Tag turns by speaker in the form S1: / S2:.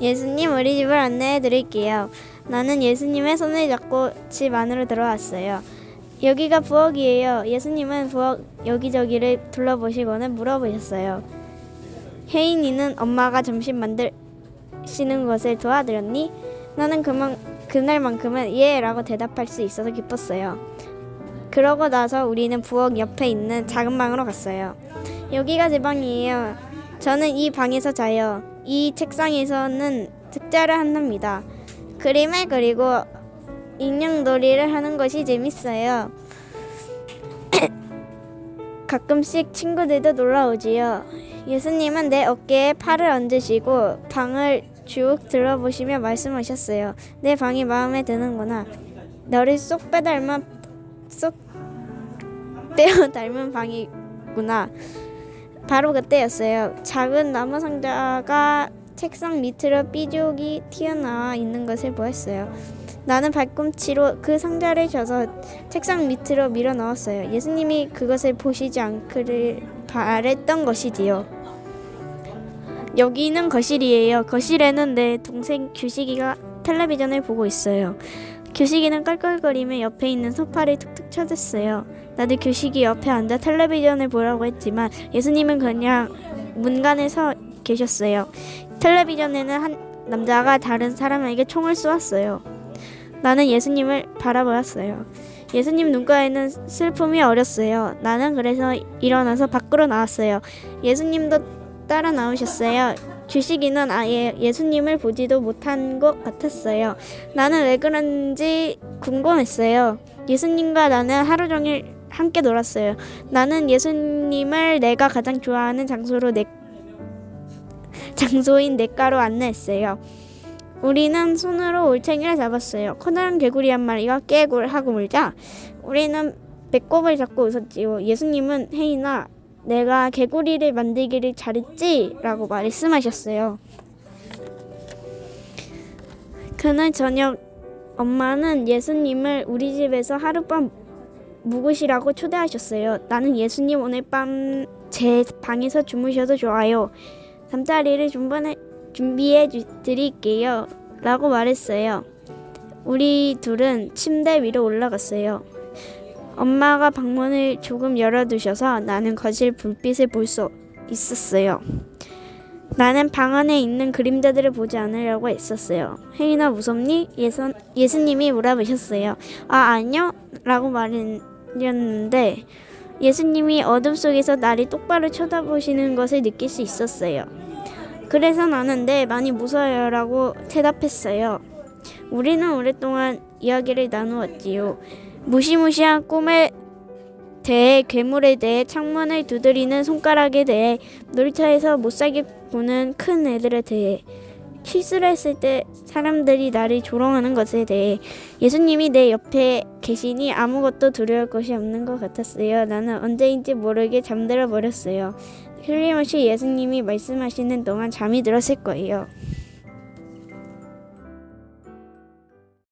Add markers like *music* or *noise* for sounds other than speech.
S1: 예수님 우리 집을 안내해 드릴게요. 나는 예수님의 손을 잡고 집 안으로 들어왔어요. 여기가 부엌이에요. 예수님은 부엌 여기저기를 둘러보시고는 물어보셨어요. 혜인이는 엄마가 점심 만드시는 것을 도와드렸니? 나는 그만 그날만큼은 예라고 대답할 수 있어서 기뻤어요. 그러고 나서 우리는 부엌 옆에 있는 작은 방으로 갔어요. 여기가 제 방이에요. 저는 이 방에서 자요. 이 책상에서는 특자를 한답니다. 그림을 그리고 인형놀이를 하는 것이 재밌어요. *coughs* 가끔씩 친구들도 놀러 오지요. 예수님은 내 어깨에 팔을 얹으시고 방을 쭉 들어보시며 말씀하셨어요. 내 방이 마음에 드는구나. 너를 쏙 빼닮아 쏙 *laughs* 빼어 닮은 방이구나. 바로 그때였어요. 작은 나무 상자가 책상 밑으로 삐죽이 튀어나와 있는 것을 보았어요. 나는 발꿈치로 그 상자를 져서 책상 밑으로 밀어 넣었어요. 예수님이 그것을 보시지 않기를 바랬던 것이지요. 여기는 거실이에요. 거실에는 내 동생 규식이가 텔레비전을 보고 있어요. 규식이는 깔깔거리며 옆에 있는 소파를 툭툭 쳐댔어요. 나도 규식이 옆에 앉아 텔레비전을 보라고 했지만 예수님은 그냥 문간에 서 계셨어요. 텔레비전에는 한 남자가 다른 사람에게 총을 쏘았어요. 나는 예수님을 바라보았어요. 예수님 눈가에는 슬픔이 어렸어요. 나는 그래서 일어나서 밖으로 나왔어요. 예수님도 따라 나오셨어요. 규식이는 아예 예수님을 보지도 못한 것 같았어요. 나는 왜 그런지 궁금했어요. 예수님과 나는 하루 종일 함께 놀았어요. 나는 예수님을 내가 가장 좋아하는 장소로 내 장소인 냇가로 안내했어요. 우리는 손으로 올챙이를 잡았어요. 커다란 개구리 한 마리가 깨굴 하고 물자 우리는 배꼽을 잡고 웃었지요. 예수님은 혜인아 내가 개구리를 만들기를 잘했지? 라고 말씀하셨어요. 그날 저녁 엄마는 예수님을 우리 집에서 하룻밤 묵으시라고 초대하셨어요. 나는 예수님 오늘 밤 제 방에서 주무셔도 좋아요. 잠자리를 준비해, 준비해 주, 드릴게요. 라고 말했어요. 우리 둘은 침대 위로 올라갔어요. 엄마가 방문을 조금 열어두셔서 나는 거실 불빛을 볼 수 있었어요. 나는 방 안에 있는 그림자들을 보지 않으려고 했었어요. 혜인아 무섭니? 예선, 예수님이 물어보셨어요. 아 아니요 라고 말했는데 예수님이 어둠 속에서 나를 똑바로 쳐다보시는 것을 느낄 수 있었어요. 그래서 나는 네 많이 무서워요 라고 대답했어요. 우리는 오랫동안 이야기를 나누었지요. 무시무시한 꿈에 대해 괴물에 대해 창문을 두드리는 손가락에 대해 놀이터에서 못살게 구는 큰 애들에 대해 실수를 했을 때 사람들이 나를 조롱하는 것에 대해 예수님이 내 옆에 계시니 아무것도 두려울 것이 없는 것 같았어요. 나는 언제인지 모르게 잠들어 버렸어요. 틀림없이 예수님이 말씀하시는 동안 잠이 들었을 거예요.